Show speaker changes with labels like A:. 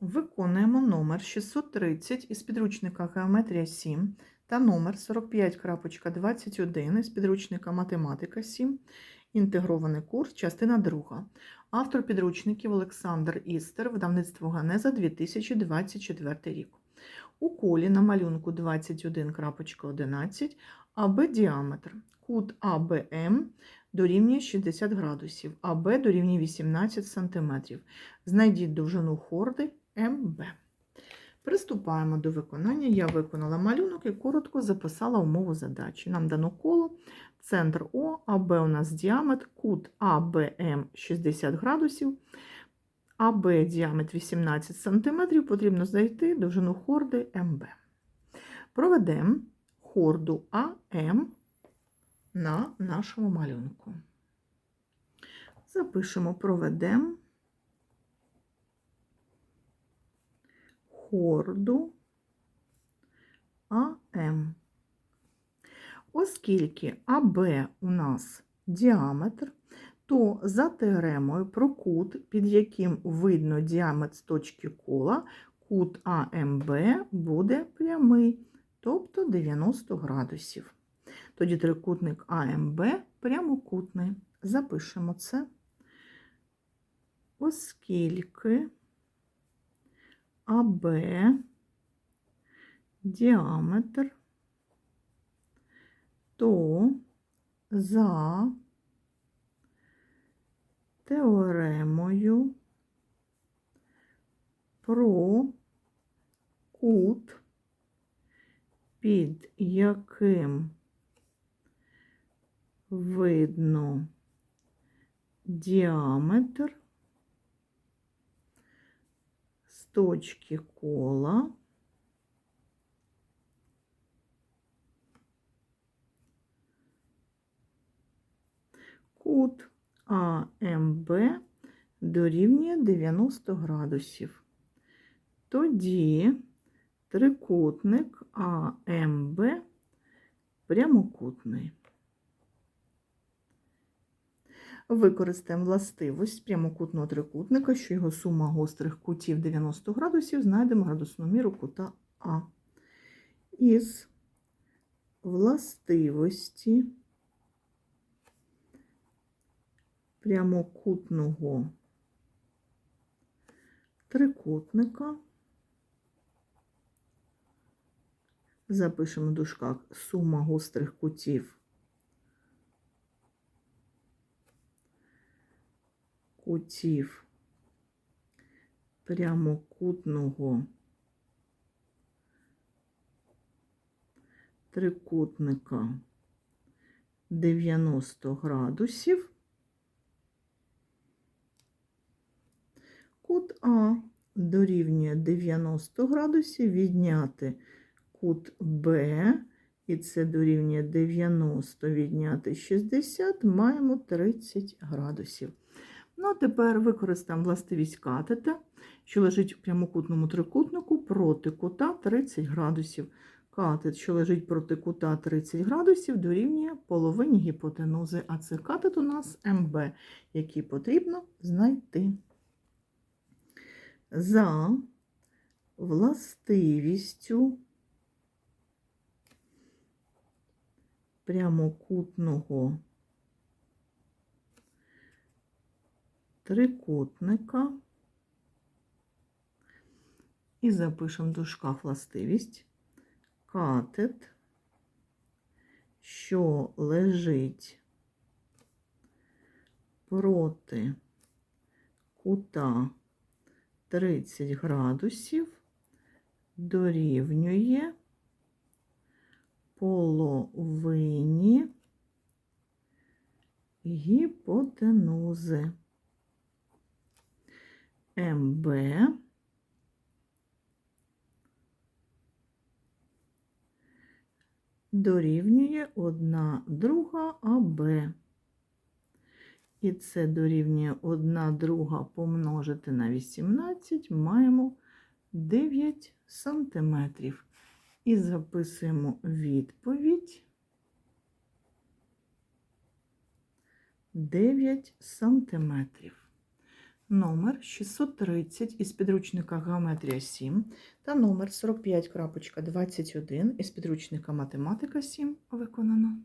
A: Виконуємо номер 630 із підручника Геометрія 7 та номер 45.21 із підручника Математика 7. Інтегрований курс, частина 2. Автор підручників Олександр Істер, видавництво Ганеза 2024 рік. У колі на малюнку 21.11 АБ діаметр. Кут АБМ дорівнює 60 градусів, АБ дорівнює 18 см. Знайдіть довжину хорди МБ. Приступаємо до виконання. Я виконала малюнок і коротко записала умову задачі. Нам дано коло, центр О, АБ у нас діаметр, кут АБМ 60 градусів, АБ діаметр 18 см. Потрібно знайти довжину хорди МБ. Проведемо хорду АМ на нашому малюнку. Запишемо, проведемо хорду АМ. Оскільки АБ у нас діаметр, то за теоремою про кут, під яким видно діаметр точки кола, кут АМБ буде прямий, тобто 90 градусів. Тоді трикутник АМБ прямокутний. Запишемо це, оскільки АБ діаметр, то за теоремою про кут, під яким видно діаметр точки кола кут АМБ дорівнює 90 градусів. Тоді трикутник АМБ прямокутний. Використаємо властивість прямокутного трикутника, що його сума гострих кутів 90 градусів, знайдемо градусну міру кута А. Із властивості прямокутного трикутника запишемо в дужках сума гострих кутів кутів прямокутного трикутника 90 градусів. Кут А дорівнює 90 градусів, відняти кут Б, і це дорівнює 90 відняти 60, маємо 30 градусів. Ну, а тепер використаємо властивість катета, що лежить в прямокутному трикутнику проти кута 30 градусів. Катет, що лежить проти кута 30 градусів, дорівнює половині гіпотенузи, а це катет у нас МБ, який потрібно знайти. За властивістю прямокутного трикутника і запишемо в дужках властивість катет, що лежить проти кута 30 градусів, дорівнює половині гіпотенузи. МБ дорівнює 1 друга АБ. І це дорівнює 1 друга помножити на 18, маємо 9 сантиметрів. І записуємо відповідь 9 сантиметрів. Номер 630 із підручника Геометрія 7 та номер 45.21 із підручника Математика 7 виконано.